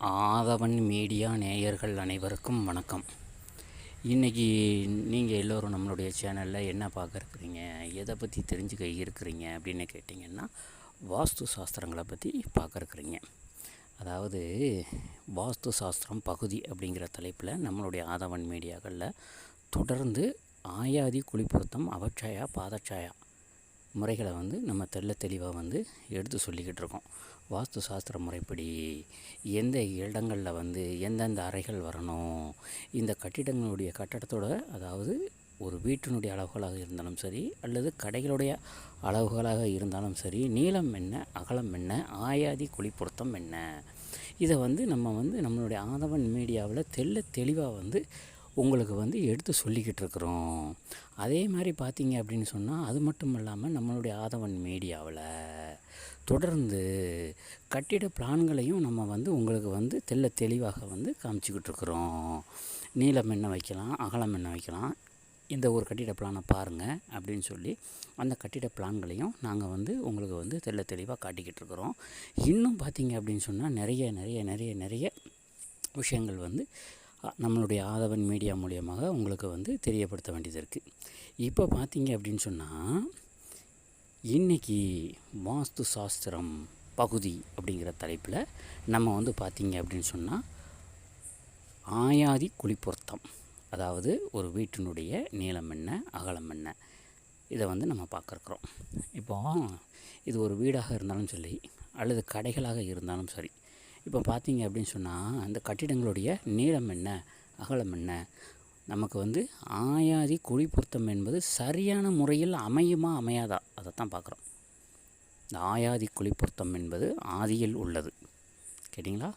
ஆதவன் media நேயர்கள் அனைவருக்கும் வணக்கம். இன்றைக்கி நீங்கள் எல்லோரும் நம்மளுடைய சேனலில் என்ன பார்க்க இருக்கிறீங்க எதை பற்றி தெரிஞ்சுக்க இருக்கிறீங்க அப்படின்னு கேட்டிங்கன்னா வாஸ்து சாஸ்திரங்களை பற்றி பார்க்க இருக்கிறீங்க அதாவது வாஸ்து சாஸ்திரம் பகுதி அப்படிங்கிற தலைப்பில் நம்மளுடைய ஆதவன் மீடியாக்களில் தொடர்ந்து ஆயாதி குளிப்பொருத்தம் அவட்சாயா பாதச்சாயா முறைகளை வந்து நம்ம தெள்ள தெளிவாக வந்து எடுத்து சொல்லிக்கிட்டு இருக்கோம். வாஸ்து சாஸ்திர முறைப்படி எந்த இடங்களில் வந்து எந்தெந்த அறைகள் வரணும் இந்த கட்டிடங்களுடைய கட்டடத்தோட அதாவது ஒரு வீட்டினுடைய அளவுகளாக இருந்தாலும் சரி அல்லது கடைகளுடைய அளவுகளாக இருந்தாலும் சரி நீளம் என்ன அகலம் என்ன ஆயாதி குழிப்பொருத்தம் என்ன? இதை வந்து நம்ம வந்து நம்மளுடைய ஆதவன் மீடியாவில் தெள்ள தெளிவாக வந்து உங்களுக்கு வந்து எடுத்து சொல்லிக்கிட்டு இருக்கிறோம் அதே மாதிரி பார்த்தீங்க அப்படின்னு சொன்னால் அது மட்டும் இல்லாமல் நம்மளுடைய ஆதவன் மீடியாவில் தொடர்ந்து கட்டிட பிளான்களையும் நம்ம வந்து உங்களுக்கு வந்து தெல்ல தெளிவாக வந்து காமிச்சிக்கிட்டு இருக்கிறோம் நீளம் என்ன வைக்கலாம் அகலம் என்ன வைக்கலாம் இந்த ஒரு கட்டிட பிளானை பாருங்கள் அப்படின்னு சொல்லி அந்த கட்டிட பிளான்களையும் நாங்கள் வந்து உங்களுக்கு வந்து தெல்ல தெளிவாக காட்டிக்கிட்டு இருக்கிறோம் இன்னும் பார்த்தீங்க அப்படின்னு சொன்னால் நிறைய நிறைய நிறைய நிறைய விஷயங்கள் வந்து நம்மளுடைய ஆதவன் மீடியா மூலியமாக உங்களுக்கு வந்து தெரியப்படுத்த வேண்டியது இருக்குது இப்போ பார்த்தீங்க அப்படின்னு சொன்னால் இன்றைக்கி வாஸ்து சாஸ்திரம் பகுதி அப்படிங்கிற தலைப்பில் நம்ம வந்து பார்த்தீங்க அப்படின்னு சொன்னால் ஆயாதி குழிப்பொருத்தம் அதாவது ஒரு வீட்டினுடைய நீளம் என்ன அகலம் என்ன இதை வந்து நம்ம பார்க்குறோம். இப்போ இது ஒரு வீடாக இருந்தாலும் சரி அல்லது கடைகளாக இருந்தாலும் சரி இப்போ பார்த்தீங்க அப்படின்னு சொன்னால் அந்த கட்டிடங்களுடைய நீளம் என்ன? அகலம் என்ன? நமக்கு வந்து ஆயாதி குழி பொருத்தம் என்பது சரியான முறையில் அமையுமா அமையாதா? அதை தான் பார்க்குறோம். இந்த ஆயாதி குழி பொருத்தம் என்பது ஆதியில் உள்ளது. கேட்டிங்களா?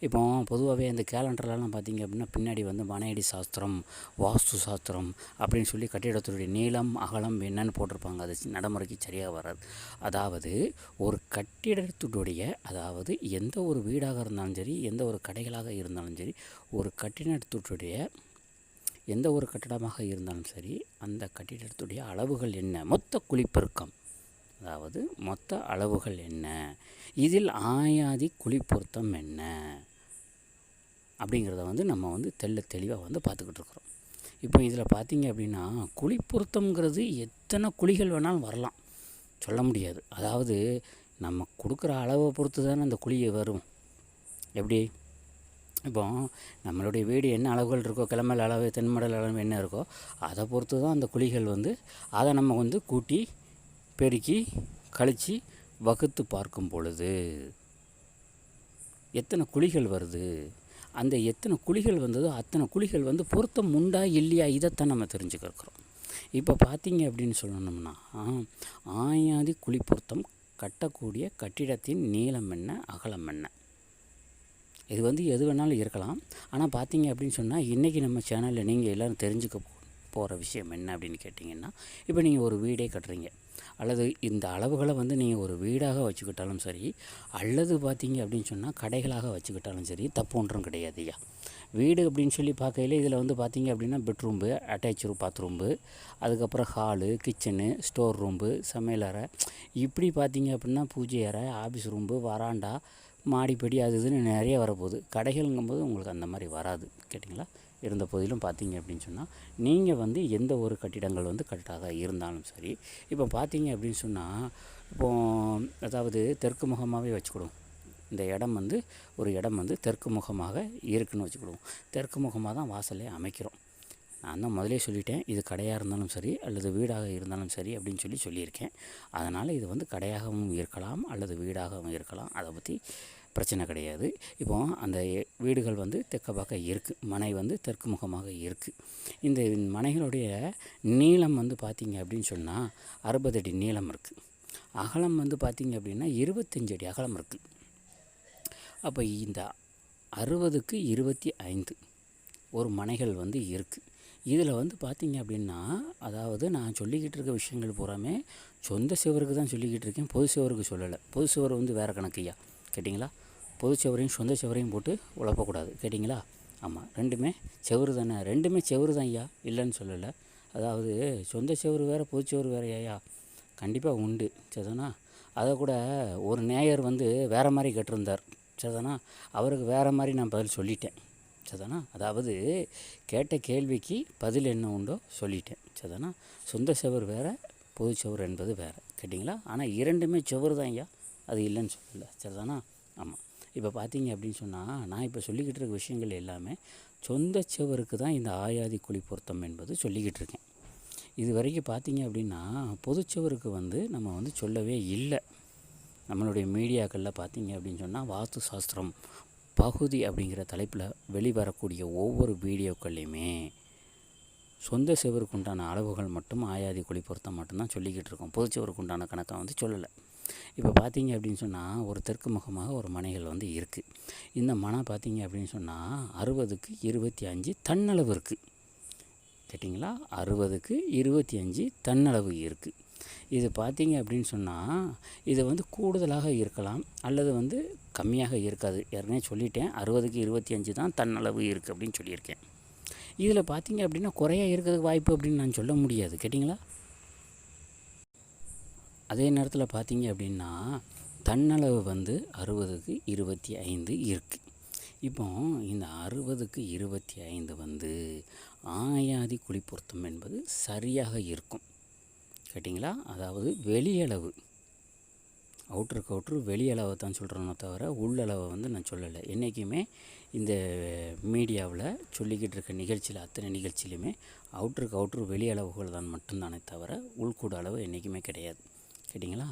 இப்போ பொதுவாகவே இந்த கேலண்டர்லலாம் பார்த்தீங்க அப்படின்னா பின்னாடி வந்து வனையடி சாஸ்திரம் வாஸ்து சாஸ்திரம் அப்படின்னு சொல்லி கட்டிடத்துடைய நீளம் அகலம் என்னன்னு போட்டிருப்பாங்க. அது நடைமுறைக்கு சரியாக வராது. அதாவது ஒரு கட்டிடத்துடைய அதாவது எந்த ஒரு வீடாக இருந்தாலும் சரி எந்த ஒரு கடைகளாக இருந்தாலும் சரி ஒரு கட்டிடத்துடைய எந்த ஒரு கட்டிடமாக இருந்தாலும் சரி அந்த கட்டிடத்துடைய அளவுகள் என்ன? மொத்த குழிப்பெருக்கம் அதாவது மொத்த அளவுகள் என்ன? இதில் ஆயாதி குழிப்பொருத்தம் என்ன? அப்படிங்கிறத வந்து நம்ம வந்து தெல்ல தெளிவாக வந்து பார்த்துக்கிட்டு இருக்கிறோம். இப்போ இதில் பார்த்தீங்க அப்படின்னா குழிப்பொருத்தம்ங்கிறது எத்தனை குழிகள் வேணாலும் வரலாம். சொல்ல முடியாது. அதாவது நம்ம கொடுக்குற அளவை பொறுத்து தானே அந்த குழியை வரும். எப்படி? இப்போ நம்மளுடைய வீடு என்ன அளவுகள் இருக்கோ கிளம்பல் அளவு தென்மடல் அளவு என்ன இருக்கோ அதை பொறுத்து தான் அந்த குழிகள் வந்து அதை நம்ம வந்து கூட்டி பெருக்கி கழித்து வகுத்து பார்க்கும் பொழுது எத்தனை குழிகள் வருது? அந்த எத்தனை குழிகள் வந்ததோ அத்தனை குழிகள் வந்து பொருத்தம் உண்டா இல்லையா? இதைத்தான் நம்ம தெரிஞ்சுக்கிறோம் இப்போ பார்த்தீங்க அப்படின்னு சொல்லணும்னா ஆயாதி குழி பொருத்தம் கட்டக்கூடிய கட்டிடத்தின் நீளம் என்ன அகலம் என்ன? இது வந்து எது வேணாலும் இருக்கலாம். ஆனால் பார்த்தீங்க அப்படின்னு சொன்னால் இன்றைக்கி நம்ம சேனலில் நீங்கள் எல்லோரும் தெரிஞ்சுக்க போகிற விஷயம் என்ன அப்படின்னு கேட்டிங்கன்னா இப்போ நீங்கள் ஒரு வீடே கட்டுறீங்க. அல்லது இந்த அளவுகளை வந்து நீங்கள் ஒரு வீடாக வச்சுக்கிட்டாலும் சரி அல்லது பார்த்தீங்க அப்படின்னு சொன்னால் கடைகளாக வச்சுக்கிட்டாலும் சரி தப்பு ஒன்றும் கிடையாது ஐயா. வீடு அப்படின்னு சொல்லி பார்க்கையில இதில் வந்து பார்த்தீங்க அப்படின்னா பெட்ரூம்பு அட்டாச் பாத்ரூம்பு அதுக்கப்புறம் ஹாலு கிச்சனு ஸ்டோர் ரூம்பு சமையலறை இப்படி பார்த்தீங்க அப்படின்னா பூஜை அறை ஆஃபீஸ் ரூம்பு வராண்டா மாடிப்படி அது இதுன்னு நிறைய வரப்போகுது. கடைகள்ங்கும்போது உங்களுக்கு அந்த மாதிரி வராது. கேட்டிங்களா? இருந்த போதிலும் பார்த்தீங்க அப்படின்னு சொன்னால் நீங்கள் வந்து எந்த ஒரு கட்டிடங்கள் வந்து கரெக்டாக இருந்தாலும் சரி இப்போ பார்த்தீங்க அப்படின்னு சொன்னால் இப்போ அதாவது தெற்கு முகமாகவே வச்சுக்கிடுவோம். இந்த இடம் வந்து ஒரு இடம் வந்து தெற்கு முகமாக இருக்குன்னு வச்சுக்கிடுவோம். தெற்கு முகமாக தான் வாசலே அமைக்கிறோம். நான் தான் முதலே சொல்லிட்டேன் இது கடையாக இருந்தாலும் சரி அல்லது வீடாக இருந்தாலும் சரி அப்படின்னு சொல்லி சொல்லியிருக்கேன். அதனால் இது வந்து கடையாகவும் இருக்கலாம் அல்லது வீடாகவும் இருக்கலாம். அதை பற்றி பிரச்சனை கிடையாது. இப்போ அந்த வீடுகள் வந்து தெற்க பக்கம் இருக்குது மனை வந்து தெற்கு முகமாக இருக்குது இந்த மனைகளுடைய நீளம் வந்து பார்த்திங்க அப்படின்னு சொன்னால் அறுபது அடி நீளம் இருக்குது அகலம் வந்து பார்த்திங்க அப்படின்னா இருபத்தஞ்சு அடி அகலம் இருக்குது அப்போ இந்த அறுபதுக்கு இருபத்தி ஐந்து ஒரு மனைகள் வந்து இருக்குது இதில் வந்து பார்த்திங்க அப்படின்னா அதாவது நான் சொல்லிக்கிட்டு இருக்க விஷயங்கள் பூராமே சொந்த சுவருக்கு தான் சொல்லிக்கிட்டு இருக்கேன். பொது சுவருக்கு சொல்லலை. பொது சுவர் வந்து வேறு கணக்குய்யா கேட்டிங்களா? பொது சுவரையும் சொந்த சுவரையும் போட்டு உழப்பக்கூடாது. கேட்டிங்களா? ஆமாம் ரெண்டுமே செவரு தானே. ரெண்டுமே செவரு தான் ஐயா. இல்லைன்னு சொல்லலை. அதாவது சொந்த செவரு வேறு பொது செவரு வேறு ஐயா. கண்டிப்பாக உண்டு. சரிதானா? அதை கூட ஒரு நேயர் வந்து வேறு மாதிரி கேட்டிருந்தார். சரிதானா? அவருக்கு வேறு மாதிரி நான் பதில் சொல்லிட்டேன். சரிதானா? அதாவது கேட்ட கேள்விக்கு பதில் என்ன உண்டோ சொல்லிட்டேன். சரிதானா? சொந்த செவர் வேறு பொது செவர் என்பது வேறு. கேட்டிங்களா? ஆனால் இரண்டுமே செவர் தான் ஐயா. அது இல்லைன்னு சொல்லலை. சரிதானா? ஆமாம் இப்போ பார்த்தீங்க அப்படின்னு சொன்னால் நான் இப்போ சொல்லிக்கிட்டு இருக்க விஷயங்கள் எல்லாமே சொந்த சுவருக்கு தான் இந்த ஆயாதி குழி பொருத்தம் என்பது சொல்லிக்கிட்டு இருக்கேன். இது வரைக்கும் பார்த்தீங்க அப்படின்னா பொதுச்சுவருக்கு வந்து நம்ம வந்து சொல்லவே இல்லை. நம்மளுடைய மீடியாக்களில் பார்த்தீங்க அப்படின்னு சொன்னால் வாஸ்து சாஸ்திரம் பகுதி அப்படிங்கிற தலைப்பில் வெளிவரக்கூடிய ஒவ்வொரு வீடியோக்கள்லையுமே சொந்த செவருக்கு உண்டான அளவுகள் மட்டும் ஆயாதி குழி பொருத்தம் மட்டும்தான் சொல்லிக்கிட்டு இருக்கோம். பொதுச்சுவருக்கு உண்டான கணக்கை வந்து சொல்லலை. இப்போ பார்த்தீங்க அப்படின்னு சொன்னால் ஒரு தெற்கு முகமாக ஒரு மனைகள் வந்து இருக்குது இந்த மனை பார்த்தீங்க அப்படின்னு சொன்னால் அறுபதுக்கு இருபத்தி அஞ்சு தன்னளவு இருக்குது கேட்டிங்களா? அறுபதுக்கு இருபத்தி அஞ்சு தன்னளவு இருக்குது இது பார்த்தீங்க அப்படின்னு சொன்னால் இது வந்து கூடுதலாக இருக்கலாம் அல்லது வந்து கம்மியாக இருக்காது. ஏற்கனவே சொல்லிட்டேன் அறுபதுக்கு இருபத்தி அஞ்சு தான் தன்னளவு இருக்குது அப்படின்னு சொல்லியிருக்கேன். இதில் பார்த்தீங்க அப்படின்னா குறையாக இருக்கிறதுக்கு வாய்ப்பு அப்படின்னு நான் சொல்ல முடியாது. கேட்டிங்களா? அதே நேரத்தில் பார்த்தீங்க அப்படின்னா தன்னளவு வந்து அறுபதுக்கு இருபத்தி ஐந்து இருக்குது இப்போ இந்த அறுபதுக்கு இருபத்தி ஐந்து வந்து ஆயாதி குழி பொருத்தம் என்பது சரியாக இருக்கும். கேட்டிங்களா? அதாவது வெளியளவு. அவுட்ருக்கு அவுட்ரு வெளியளவை தான் சொல்கிறேனோ தவிர உள்ளளவை வந்து நான் சொல்லலை. என்றைக்குமே இந்த மீடியாவில் சொல்லிக்கிட்டு இருக்க நிகழ்ச்சியில் அத்தனை நிகழ்ச்சியிலுமே அவுட்ருக்கு அவுட்ரு வெளியளவுகள் தான் மட்டும்தானே தவிர உள்கூட அளவு என்றைக்குமே கிடையாது. கேட்டிங்களா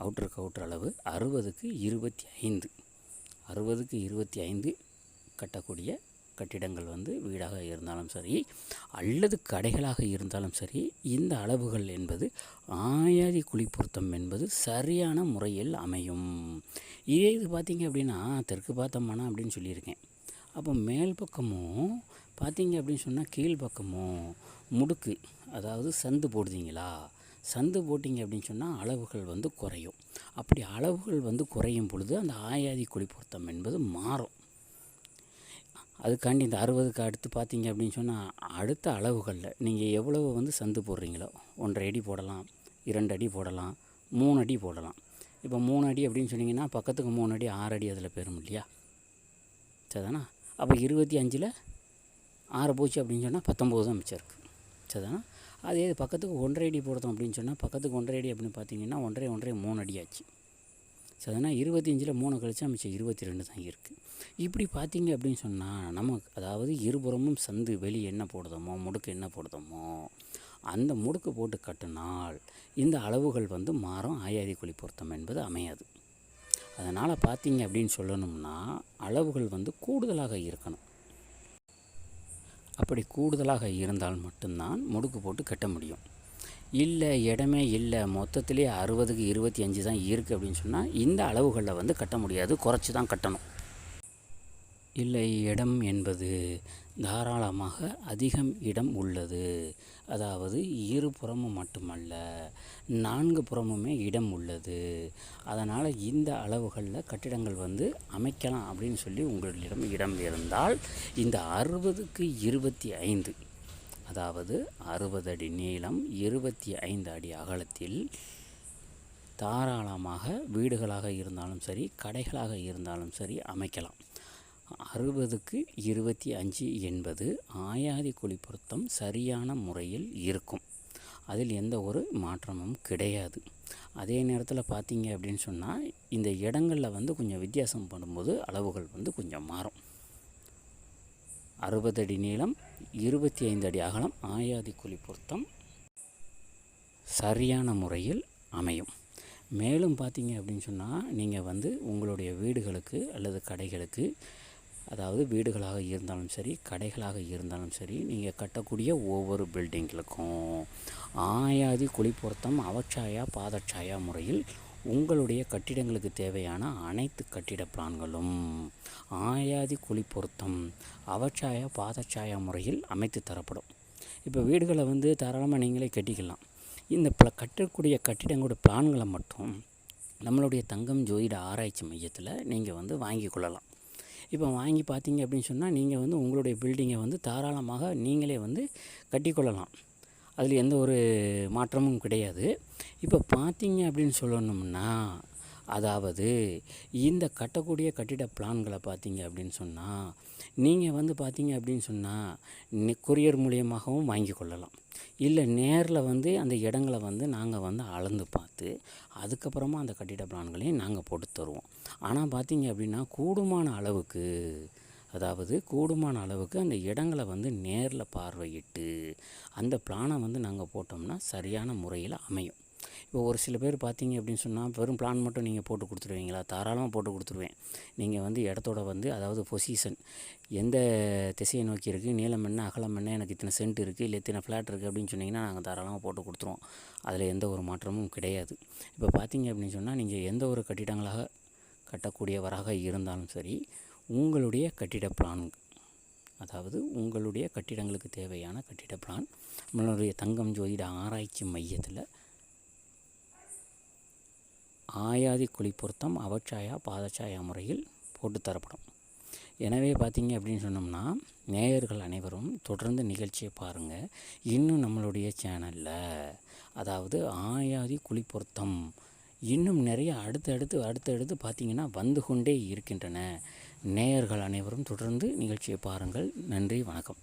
அவுட்ருக்கு அவுட்ரு அளவு அறுபதுக்கு இருபத்தி ஐந்து அறுபதுக்கு இருபத்தி ஐந்து கட்டக்கூடிய கட்டிடங்கள் வந்து வீடாக இருந்தாலும் சரி அல்லது கடைகளாக இருந்தாலும் சரி இந்த அளவுகள் என்பது ஆயாதி குழி பொருத்தம் என்பது சரியான முறையில் அமையும். இதே இது பார்த்திங்க அப்படின்னா தெற்கு பார்த்தோம்னா அப்படின்னு சொல்லியிருக்கேன். அப்போ மேல் பக்கமும் பார்த்தீங்க அப்படின்னு சொன்னால் கீழ் பக்கமும் முடுக்கு அதாவது சந்து போடுதீங்களா? சந்து போட்டிங்க அப்படின்னு சொன்னால் அளவுகள் வந்து குறையும். அப்படி அளவுகள் வந்து குறையும் பொழுது அந்த ஆயாதி குழி என்பது மாறும். அதுக்காண்டி இந்த அறுபதுக்கு அடுத்து பார்த்தீங்க அப்படின்னு சொன்னால் அடுத்த அளவுகளில் நீங்கள் எவ்வளவு வந்து சந்து போடுறீங்களோ ஒன்றரை அடி போடலாம் இரண்டு அடி போடலாம் மூணு அடி போடலாம். இப்போ மூணு அடி அப்படின்னு சொன்னீங்கன்னா பக்கத்துக்கு மூணு அடி ஆறு அடி அதில் பெறும் இல்லையா? சரிதானா? அப்போ இருபத்தி அஞ்சில் ஆறு போச்சு அப்படின்னு சொன்னால் பத்தொம்போது தான் மிச்சம் இருக்குது சரிதானா? அதே இது பக்கத்துக்கு ஒன்றரை அடி போடுறோம் அப்படின்னு சொன்னால் பக்கத்துக்கு ஒன்றரை அடி அப்படின்னு பார்த்தீங்கன்னா ஒன்றரை ஒன்றரை மூணு அடி ஆச்சு சரிதானா இருபத்தஞ்சில் மூணு கழிச்சா மிச்சம் இருபத்தி ரெண்டு தான் இருக்குது இப்படி பார்த்தீங்க அப்படின்னு சொன்னால் நமக்கு அதாவது இருபுறமும் சந்து வெளி என்ன போடுதோமோ முடுக்கு என்ன போடுதோமோ அந்த முடுக்கு போட்டு கட்டினால் இந்த அளவுகள் வந்து மாறும் ஆயாதி குழி பொருத்தம் என்பது அமையாது. அதனால் பார்த்தீங்க அப்படின்னு சொல்லணும்னா அளவுகள் வந்து கூடுதலாக இருக்கணும். அப்படி கூடுதலாக இருந்தால் மட்டும்தான் முடுக்கு போட்டு கட்ட முடியும். இல்லை இடமே இல்லை மொத்தத்திலே அறுபதுக்கு இருபத்தி அஞ்சு தான் இருக்குது அப்படின்னு சொன்னால் இந்த அளவுகளில் வந்து கட்ட முடியாது. குறைச்சி தான் கட்டணும். இல்லை இடம் என்பது தாராளமாக அதிகம் இடம் உள்ளது. அதாவது இரு புறமும் மட்டுமல்ல நான்கு புறமுமே இடம் உள்ளது. அதனால் இந்த அளவுகளில் கட்டிடங்கள் வந்து அமைக்கலாம் அப்படின்னு சொல்லி உங்களிடம் இடம் இருந்தால் இந்த அறுபதுக்கு இருபத்தி ஐந்து அதாவது அறுபது அடி நீளம் இருபத்தி ஐந்து அடி அகலத்தில் தாராளமாக வீடுகளாக இருந்தாலும் சரி கடைகளாக இருந்தாலும் சரி அமைக்கலாம். அறுபதுக்கு இருபத்தி அஞ்சு என்பது ஆயாதி குழி பொருத்தம் சரியான முறையில் இருக்கும். அதில் எந்த ஒரு மாற்றமும் கிடையாது. அதே நேரத்தில் பார்த்தீங்க அப்படின்னு சொன்னால் இந்த இடங்களில் வந்து கொஞ்சம் வித்தியாசம் பண்ணும்போது அளவுகள் வந்து கொஞ்சம் மாறும். அறுபது அடி நீளம் இருபத்தி ஐந்து அடி அகலம் ஆயாதி குழி பொருத்தம் சரியான முறையில் அமையும். மேலும் பார்த்தீங்க அப்படின்னு சொன்னால் நீங்கள் வந்து உங்களுடைய வீடுகளுக்கு அல்லது கடைகளுக்கு அதாவது வீடுகளாக இருந்தாலும் சரி கடைகளாக இருந்தாலும் சரி நீங்கள் கட்டக்கூடிய ஒவ்வொரு பில்டிங்களுக்கும் ஆயாதி குளிப்பொருத்தம் அவச்சாயா பாதச்சாயா முறையில் உங்களுடைய கட்டிடங்களுக்கு தேவையான அனைத்து கட்டிட பிளான்களும் ஆயாதி குழி பொருத்தம் அவச்சாயா பாதச்சாயா முறையில் அமைத்து தரப்படும். இப்போ வீடுகளை வந்து தாராளமாக நீங்களே கட்டிக்கலாம். இந்த பல கட்டக்கூடிய கட்டிடங்களோட பிளான்களை மட்டும் நம்மளுடைய தங்கம் ஜோதிட ஆராய்ச்சி மையத்தில் நீங்கள் வந்து வாங்கி கொள்ளலாம். இப்போ வாங்கி பார்த்தீங்க அப்படின்னு சொன்னால் நீங்கள் வந்து உங்களுடைய பில்டிங்கை வந்து தாராளமாக நீங்களே வந்து கட்டிக்கொள்ளலாம். அதில் எந்த ஒரு மாற்றமும் கிடையாது. இப்போ பார்த்தீங்க அப்படின்னு சொல்லணும்னா அதாவது இந்த கட்டக்கூடிய கட்டிட பிளான்களை பார்த்தீங்க அப்படின்னு சொன்னால் நீங்கள் வந்து பார்த்தீங்க அப்படின்னு சொன்னால் கொரியர் மூலியமாகவும் வாங்கி கொள்ளலாம். இல்லை நேரில் வந்து அந்த இடங்களை வந்து நாங்கள் வந்து அளந்து பார்த்து அதுக்கப்புறமா அந்த கட்டிட பிளான்களையும் நாங்கள் போட்டு தருவோம். ஆனால் பார்த்தீங்க அப்படின்னா கூடுமான அளவுக்கு அதாவது கூடுமான அளவுக்கு அந்த இடங்களை வந்து நேரில் பார்வையிட்டு அந்த பிளானை வந்து நாங்கள் போட்டோம்னா சரியான முறையில் அமையும். இப்போ ஒரு சில பேர் பார்த்தீங்க அப்படின்னு சொன்னால் வெறும் பிளான் மட்டும் நீங்கள் போட்டு கொடுத்துருவீங்களா? தாராளமாக போட்டு கொடுத்துருவேன். நீங்கள் வந்து இடத்தோட வந்து அதாவது பொசிஷன் எந்த திசையை நோக்கி இருக்குது நீளம் என்ன? அகலம் என்ன? எனக்கு இத்தனை சென்ட் இருக்குது இல்லை இத்தனை ஃப்ளாட் இருக்குது அப்படின்னு சொன்னீங்கன்னா நாங்கள் தாராளமாக போட்டு கொடுத்துருவோம். அதில் எந்த ஒரு மாற்றமும் கிடையாது. இப்போ பார்த்தீங்க அப்படின்னு சொன்னால் நீங்கள் எந்த ஒரு கட்டிடங்களாக கட்டக்கூடியவராக இருந்தாலும் சரி உங்களுடைய கட்டிட பிளான் அதாவது உங்களுடைய கட்டிடங்களுக்கு தேவையான கட்டிட பிளான் நம்மளுடைய தங்கம் ஜோதிட ஆராய்ச்சி மையத்தில் ஆயாதி குழி பொருத்தம் அவச்சாயா பாதச்சாயா முறையில் போட்டு தரப்படும். எனவே பார்த்தீங்க அப்படின்னு சொன்னோம்னா நேயர்கள் அனைவரும் தொடர்ந்து நிகழ்ச்சியை பாருங்கள் இன்னும் நம்மளுடைய சேனலில் அதாவது ஆயாதி குழி பொருத்தம் இன்னும் நிறைய அடுத்தடுத்து அடுத்தடுத்து பார்த்தீங்கன்னா வந்து கொண்டே இருக்கின்றன. நேயர்கள் அனைவரும் தொடர்ந்து நிகழ்ச்சியை பாருங்கள். நன்றி வணக்கம்.